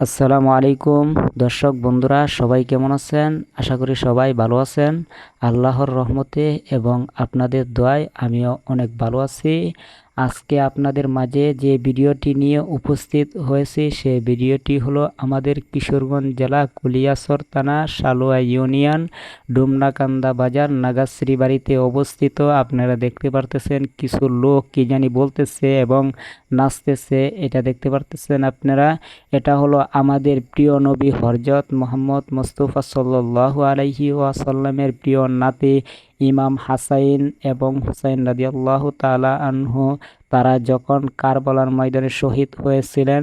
আসসালামু আলাইকুম। দর্শক বন্ধুরা, সবাই কেমন আছেন? আশা করি সবাই ভালো আছেন। আল্লাহর রহমতে এবং আপনাদের দোয়ায় আমিও অনেক ভালো আছি। আজকে আপনাদের মাঝে যে ভিডিওটি নিয়ে উপস্থিত হয়েছি, সে ভিডিওটি হলো আমাদের কিশোরগঞ্জ জেলা কুলিয়াসর থানা, সালোয়া ইউনিয়ন, ডুমনাকান্দা বাজার নাগাশ্রী বাড়িতে অবস্থিত। আপনারা দেখতে পারতেছেন কিছু লোক কি জানি বলতেছে এবং নাচতেছে, এটা দেখতে পারতেছেন আপনারা। এটা হলো আমাদের প্রিয় নবী হরজত মোহাম্মদ মোস্তফা সাল্লাহ আলাইহি ওয়াসাল্লামের প্রিয় নাতি ইমাম হাসাইন এবং হুসাইন রাদিয়াল্লাহু তালা আনহু, তারা যখন কারবালার ময়দানে শহীদ হয়েছিলেন,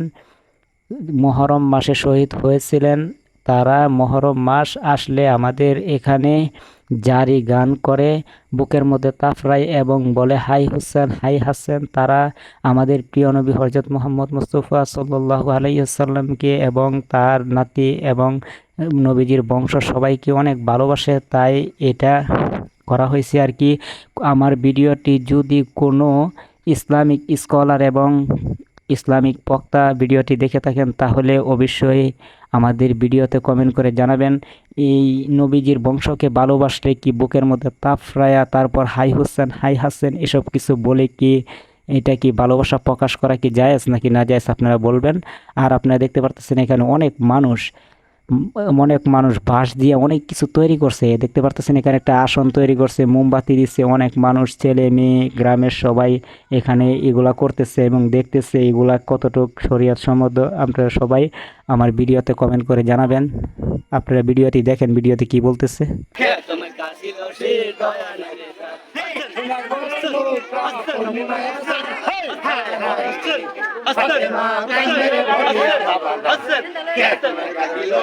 মহরম মাসে শহীদ হয়েছিলেন, তারা মহরম মাস আসলে আমাদের এখানে জারি গান করে, বুকের মধ্যে তাফরাই এবং বলে, হাই হুসেন, হাই হাসেন। তারা আমাদের প্রিয় নবী হরজত মোহাম্মদ মুস্তফা সাল্লাহ আলাইসাল্লামকে এবং তার নাতি এবং নবীজির বংশ সবাইকে অনেক ভালোবাসে, তাই এটা করা হয়েছে আর কি। আমার ভিডিওটি যদি কোনো ইসলামিক স্কলার এবং ইসলামিক বক্তা ভিডিওটি দেখে থাকেন, তাহলে অবশ্যই আমাদের ভিডিওতে কমেন্ট করে জানাবেন। এই নবীজির বংশকে ভালোবাসলে কি বুকের মধ্যে তাপ ফ্রায়া, তারপর হাই হোসেন, হাই হাসেন এসব কিছু বলে কি এটা কি ভালোবাসা প্রকাশ করা কি জায়েজ নাকি না জায়েজ, আপনারা বলবেন। আর আপনারা দেখতে পারতেছেন এখানে অনেক মানুষ অনেক মানুষ বাঁশ দিয়ে অনেক কিছু তৈরি করছে। দেখতে পারতেছেন এখানে একটা আসন তৈরি করছে, মোমবাতি দিচ্ছে, অনেক মানুষ, ছেলে, মেয়ে, গ্রামের সবাই এখানে এগুলা করতেছে এবং দেখতেছে এগুলা কতটুক শরীয়ত সম্মত। আপনারা সবাই আমার ভিডিওতে কমেন্ট করে জানাবেন। আপনারা ভিডিওটি দেখেন, ভিডিওতে কি বলতেছে। লাগে